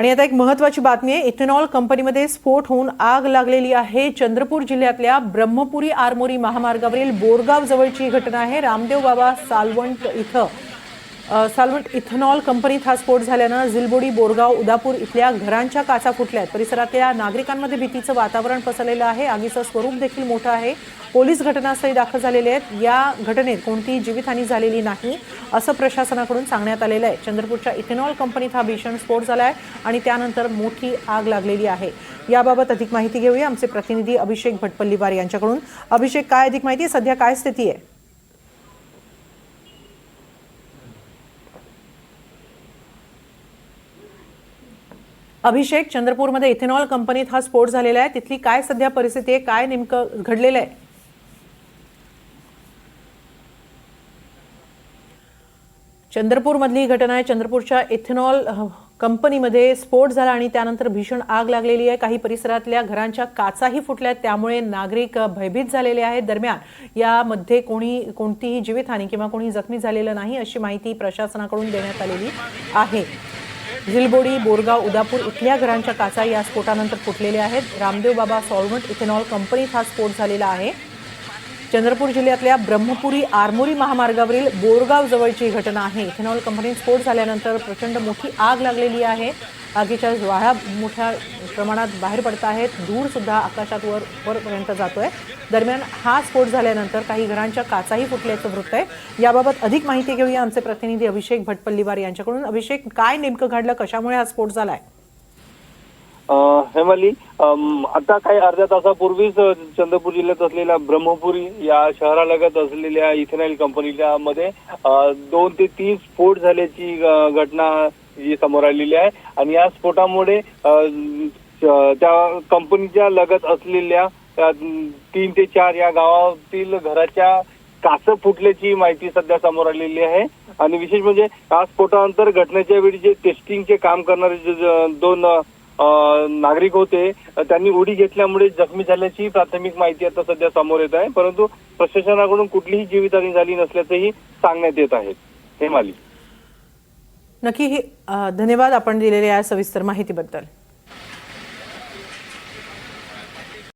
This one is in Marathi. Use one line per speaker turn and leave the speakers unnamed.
आणि आता एक महत्वाची बातमी आहे इथेनॉल कंपनीमध्ये स्फोट होऊन आग लागलेली आहे. चंद्रपूर जिल्ह्यातल्या ब्रह्मपुरी आरमोरी महामार्गावरील बोरगाव जवळची घटना आहे. रामदेव बाबा सालवंट इथं. सालवंट इथेनॉल कंपनीत हा स्फोट झाल्यानं झिलबोडी बोरगाव उदापूर इथल्या घरांच्या काचा फुटल्या आहेत परिसरातल्या नागरिकांमध्ये भीतीचं वातावरण पसरलेलं आहे. आगीचं स्वरूप देखील मोठं आहे. पोलीस घटनास्थळी दाखल झालेले आहेत. या घटनेत कोणतीही जीवितहानी झालेली नाही असं प्रशासनाकडून सांगण्यात आलेलं आहे. चंद्रपूरच्या इथेनॉल कंपनीत हा भीषण स्फोट झाला आहे आणि त्यानंतर मोठी आग लागलेली आहे. याबाबत अधिक माहिती घेऊया. आमचे प्रतिनिधी अभिषेक भटपल्लीवार यांच्याकडून. अभिषेक काय अधिक माहिती आहे? सध्या काय स्थिती आहे? अभिषेक चंद्रपूरमध्ये इथेनॉल कंपनीत हा स्फोट झालेला आहे. तिथली काय सध्या परिस्थिती आहे? काय नेमकं घडलेलं आहे? चंद्रपूरमधली ही घटना आहे. चंद्रपूरच्या इथेनॉल कंपनीमध्ये स्फोट झाला आणि त्यानंतर भीषण आग लागलेली आहे. काही परिसरातल्या घरांच्या काचाही फुटल्या आहेत त्यामुळे नागरिक भयभीत झालेले आहेत. दरम्यान यामध्ये कोणी कोणतीही जीवितहानी किंवा कोणी जखमी झालेलं नाही अशी माहिती प्रशासनाकडून देण्यात आलेली आहे. झिलबोडी बोरगाव उदापूर इथल्या घरांच्या काचा या स्फोटानंतर फुटलेल्या आहेत. रामदेव बाबा सॉल्व्हंट इथेनॉल कंपनीत हा स्फोट झालेला आहे. चंद्रपूर जिल्ह्यातल्या ब्रह्मपुरी आरमोरी महामार्गावरील बोरगाव जवळची घटना आहे. इथेनॉल कंपनीत स्फोट झाल्यानंतर प्रचंड मोठी आग लागलेली आहे. आगीच्या ज्वाळा मोठ्या प्रमाणात बाहेर पडत आहेत. धूरसुद्धा आकाशात वर वरपर्यंत जातोय. दरम्यान हा स्फोट झाल्यानंतर काही घरांच्या काचाही फुटल्याचं वृत्त आहे. याबाबत अधिक माहिती घेऊया आमचे प्रतिनिधी अभिषेक भटपल्लीवार यांच्याकडून. अभिषेक काय नेमकं घडलं? कशामुळे हा स्फोट झालाय?
आहे हेमाली आता काही अर्ध्या तासापूर्वीच चंद्रपूर जिल्ह्यात असलेल्या ब्रह्मपुरी या शहरालगत असलेल्या इथेनॉल कंपनीच्या मध्ये दोन ते तीन स्फोट झाल्याची घटना जी समोर आलेली आहे. आणि या स्फोटामुळे त्या कंपनीच्या लगत असलेल्या तीन ते चार या गावातील घराच्या काच फुटल्याची माहिती सध्या समोर आलेली आहे. आणि विशेष म्हणजे या स्फोटानंतर घटनेच्या वेळी जे टेस्टिंगचे काम करणारे जे दोन नागरिक होते त्यांनी उडी घेतल्यामुळे जखमी झाल्याची प्राथमिक माहिती आता सध्या समोर येत आहे. परंतु प्रशासनाकडून कुठलीही जीवितहानी झाली नसल्याचंही सांगण्यात येत आहे. हेमाली
नक्की ही धन्यवाद आपण दिलेल्या या सविस्तर माहितीबद्दल.